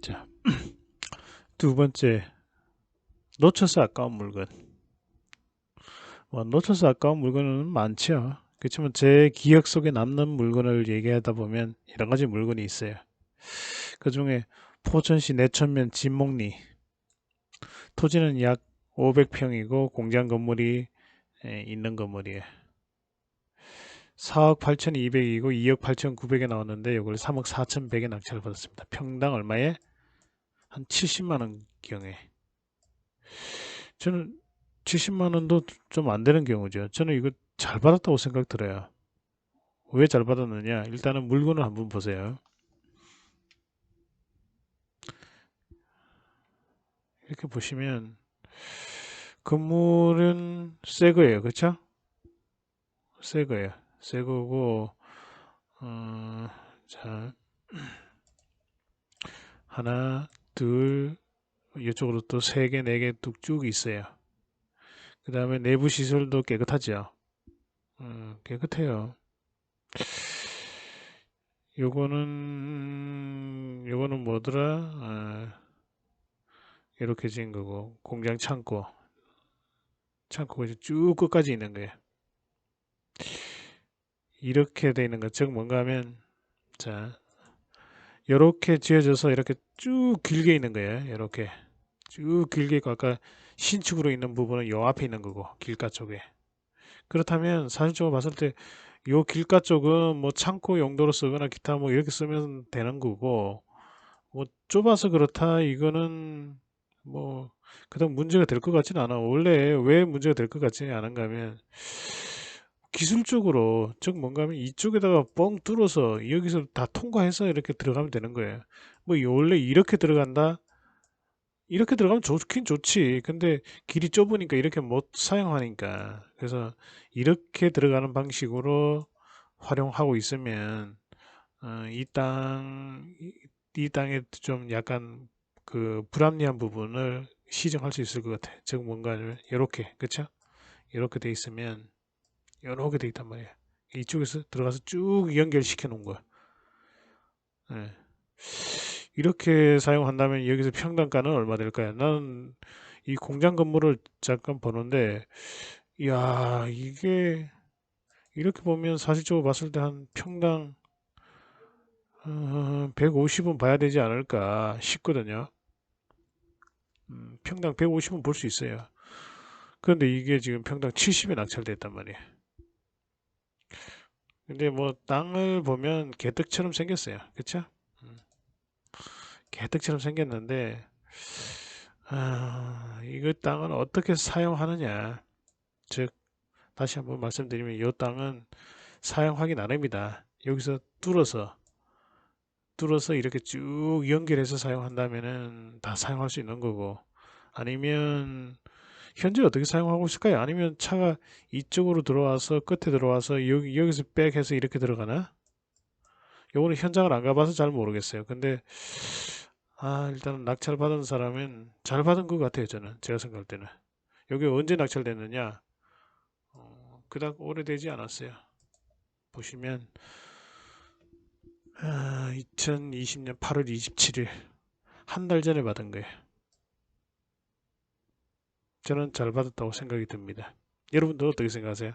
자, 두 번째 놓쳐서 아까운 물건. 뭐 놓쳐서 아까운 물건은 많죠. 그렇지만 제 기억 속에 남는 물건을 얘기하다 보면 여러 가지 물건이 있어요. 그 중에 포천시 내천면 진목리 토지는 약 500평이고 공장 건물이 에, 있는 건물이에요. 4억 8,200이고 2억 8,900에 나왔는데 이걸 3억 4,100에 낙찰을 받았습니다. 평당 얼마에? 한 70만 원 경에. 저는 70만 원도 좀 안 되는 경우죠. 저는 이거 잘 받았다고 생각 들어요. 왜 잘 받았느냐? 일단은 물건을 한번 보세요. 이렇게 보시면 건물은 새 거예요. 그쵸? 새 거예요. 새 거고 어, 자 하나 둘 이쪽으로 또 세 개 네 개 뚝쭉 있어요. 그 다음에 내부 시설도 깨끗하죠. 음, 깨끗해요. 요거는 요거는 뭐더라? 아, 이렇게 지은 거고 공장 창고 창고가 쭉 끝까지 있는 거예요. 이렇게 돼 있는 것, 즉 뭔가 하면 자 이렇게 지어져서 이렇게 쭉 길게 있는 거예요. 이렇게. 쭉 길게 있고 아까 신축으로 있는 부분은 요 앞에 있는 거고 길가 쪽에. 그렇다면 사실적으로 봤을 때 요 길가 쪽은 뭐 창고 용도로 쓰거나 기타 뭐 이렇게 쓰면 되는 거고 뭐 좁아서 그렇다 이거는 뭐 그다음 문제가 될 것 같지는 않아. 원래 왜 문제가 될 것 같지는 않은가 하면 기술적으로 즉 뭔가 하면 이쪽에다가 뻥 뚫어서 여기서 다 통과해서 이렇게 들어가면 되는 거예요 뭐 원래 이렇게 들어간다 이렇게 들어가면 좋긴 좋지. 근데 길이 좁으니까 이렇게 못 사용하니까. 그래서 이렇게 들어가는 방식으로 활용하고 있으면 어, 이 땅, 이, 이 땅에 좀 약간 그 불합리한 부분을 시정할 수 있을 것 같아. 즉 뭔가를 이렇게 그쵸? 이렇게 돼 있으면 이렇게 돼 있단 말이야. 이쪽에서 들어가서 쭉 연결시켜 놓은 거야. 네. 이렇게 사용한다면 여기서 평당가는 얼마 될까요? 나는 이 공장 건물을 잠깐 보는데 이야 이게 이렇게 보면 사실적으로 봤을 때 한 평당 어, 150은 봐야 되지 않을까 싶거든요. 음, 평당 150은 볼 수 있어요. 그런데 이게 지금 평당 70에 낙찰됐단 말이에요. 근데 뭐 땅을 보면 개떡처럼 생겼어요. 그쵸? 개떡처럼 생겼는데 아, 이거 땅은 어떻게 사용하느냐 즉 다시 한번 말씀드리면 이 땅은 사용하기 나름이다 여기서 뚫어서 뚫어서 이렇게 쭉 연결해서 사용한다면은 다 사용할 수 있는 거고 아니면 현재 어떻게 사용하고 있을까요? 아니면 차가 이쪽으로 들어와서 끝에 들어와서 여기 여기서 백해서 이렇게 들어가나? 요거는 현장을 안 가봐서 잘 모르겠어요. 근데 아, 일단 낙찰 받은 사람은 잘 받은 것 같아요, 저는. 제가 생각할 때는. 여기 언제 낙찰됐느냐? 어, 그닥 오래되지 않았어요. 보시면, 아, 2020년 8월 27일. 한 달 전에 받은 거예요. 저는 잘 받았다고 생각이 듭니다. 여러분도 어떻게 생각하세요?